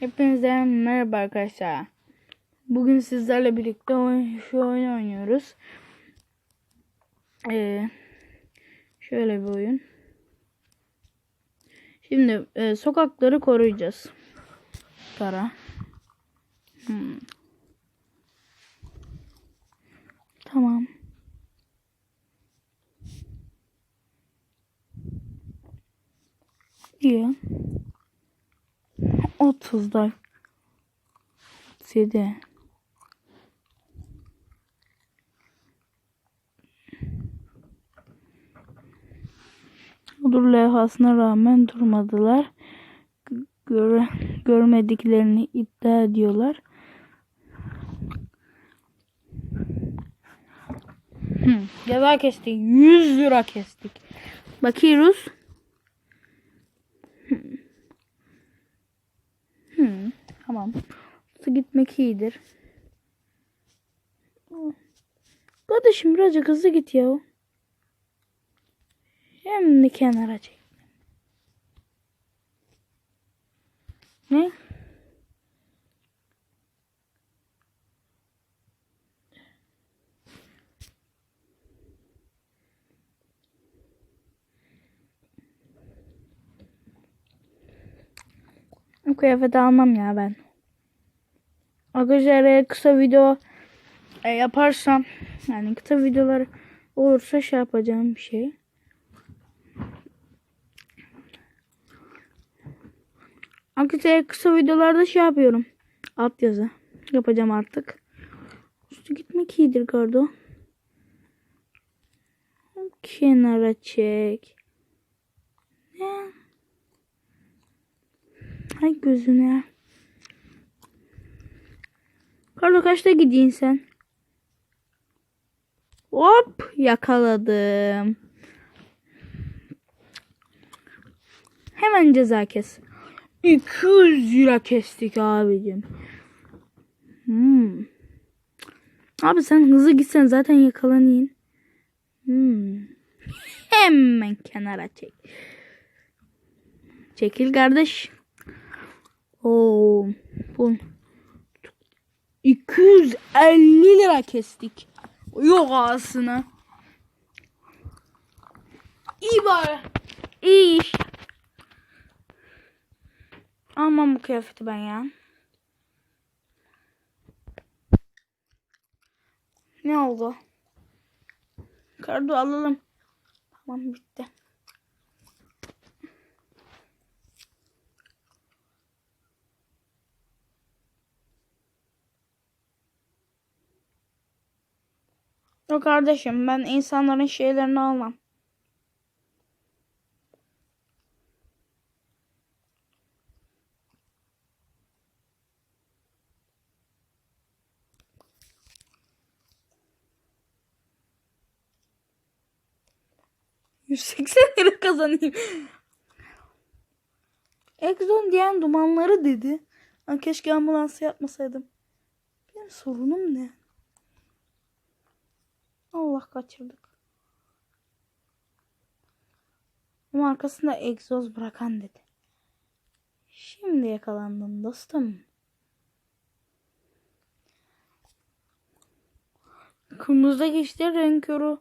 Hepinize merhaba arkadaşlar. Bugün sizlerle birlikte oyun, şu oyunu oynuyoruz. Ee, şöyle bir oyun. Şimdi e, sokakları koruyacağız. Tara. Hmm. Tamam. İyi. 30'da 37 Dur levhasına rağmen durmadılar. Göre, görmediklerini iddia ediyorlar. Hmm, ceza kestik. 100 lira kestik. Bakıyoruz. Hmm, tamam. Hızlı gitmek iyidir. Kardeşim birazcık hızlı git ya. Hem de kenara çek. Ne? Bu kıyafeti almam ya ben. Arkadaşlar eğer kısa video e, yaparsam yani kısa videolar olursa şey yapacağım bir şey. Arkadaşlar kısa videolarda şey yapıyorum. Alt yazı yapacağım artık. Üstü gitmek iyidir Gardo. Kenara çek. Ne? Ay gözüne. Karlo kaçta gidiyorsun sen? Hop yakaladım. Hemen ceza kes. 200 lira kestik abicim. Hmm. Abi sen hızlı gitsen zaten yakalanayım. Hmm. Hemen kenara çek. Çekil kardeş. Oo, bu 250 lira kestik. Yok aslında. İyi bari. İyi. Almam bu kıyafeti ben ya. Ne oldu? Kardo alalım. Tamam bitti. Yok kardeşim ben insanların şeylerini almam. ...180 lira kazanayım. Exxon diyen dumanları dedi. Ben keşke ambulansı yapmasaydım. Benim sorunum ne? Allah kaçırdık. Ama arkasında egzoz bırakan dedi. Şimdi yakalandın dostum. Kırmızıda geçti renk yoru.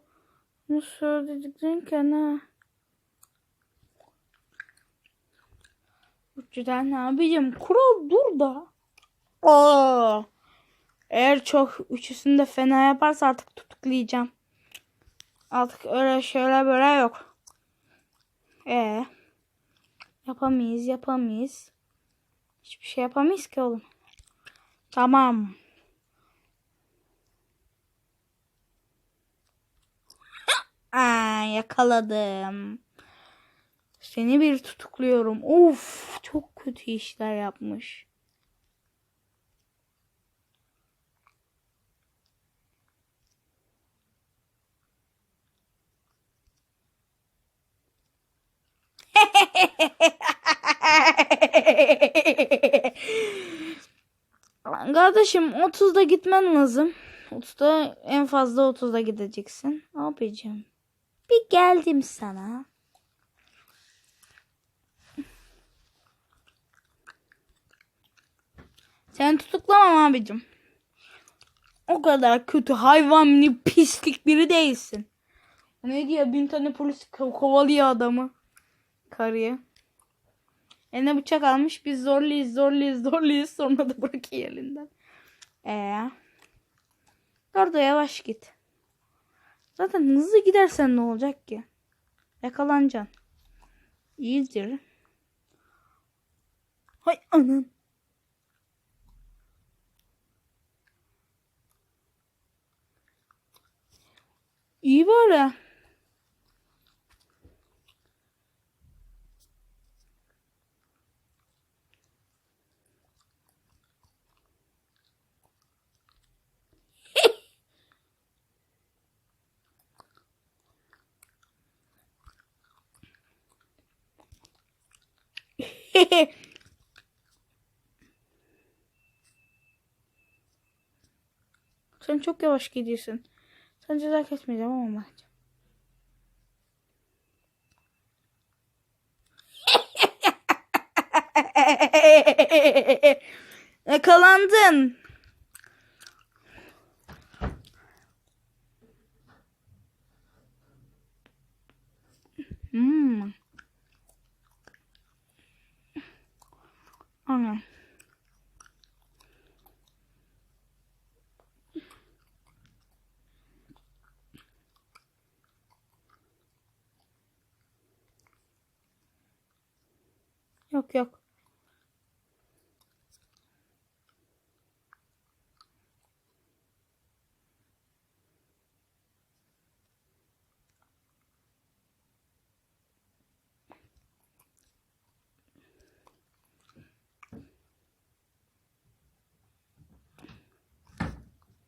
Bunu söyledikten ha. Uçudan ne yapacağım? Kural dur da. Aa. Eğer çok üçüsünde fena yaparsa artık tutuklayacağım. Artık öyle şöyle böyle yok. E yapamayız yapamayız. Hiçbir şey yapamayız ki oğlum. Tamam. Aa, yakaladım. Seni bir tutukluyorum. Of çok kötü işler yapmış. Kardeşim 30'da gitmen lazım. 30'da en fazla 30'da gideceksin. Yapacağım? Bir geldim sana. Seni tutuklamam abicim. O kadar kötü hayvan mini pislik biri değilsin. Ne diyor bin tane polis ko- kovalıyor adamı. Karıya. Eline bıçak almış biz zorluyuz zorluyuz zorluyuz sonra da bırakıyor elinden. Ee. Orada yavaş git. Zaten hızlı gidersen ne olacak ki? Yakalanacaksın. İyidir. Hay anam. İyi böyle. Sen çok yavaş gidiyorsun. Sen ceza kesmeyeceğim ama bakacağım. Yakalandın. Hmm. Ana. Yok yok.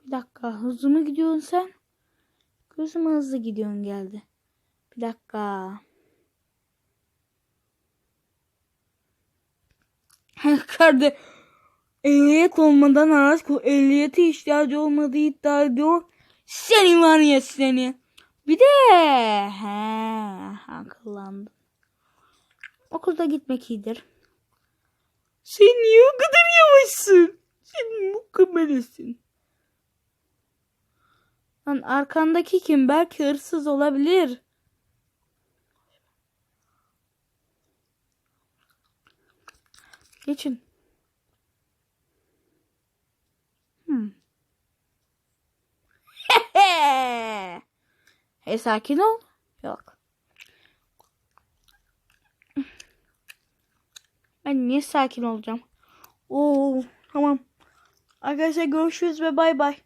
Bir dakika hızlı mı gidiyorsun sen? Gözüm hızlı gidiyorsun geldi. Bir dakika. Kardeş ehliyet olmadan araç ehliyete ihtiyacı olmadığı iddia ediyor. Senin var ya seni. Bir de he akıllandım. Okulda gitmek iyidir. Sen niye o kadar yavaşsın? Sen mükemmelisin. Lan arkandaki kim? Belki hırsız olabilir. Geçin. Hmm. hey sakin ol. Yok. Ben niye sakin olacağım? Oo tamam. Arkadaşlar görüşürüz ve bay bay.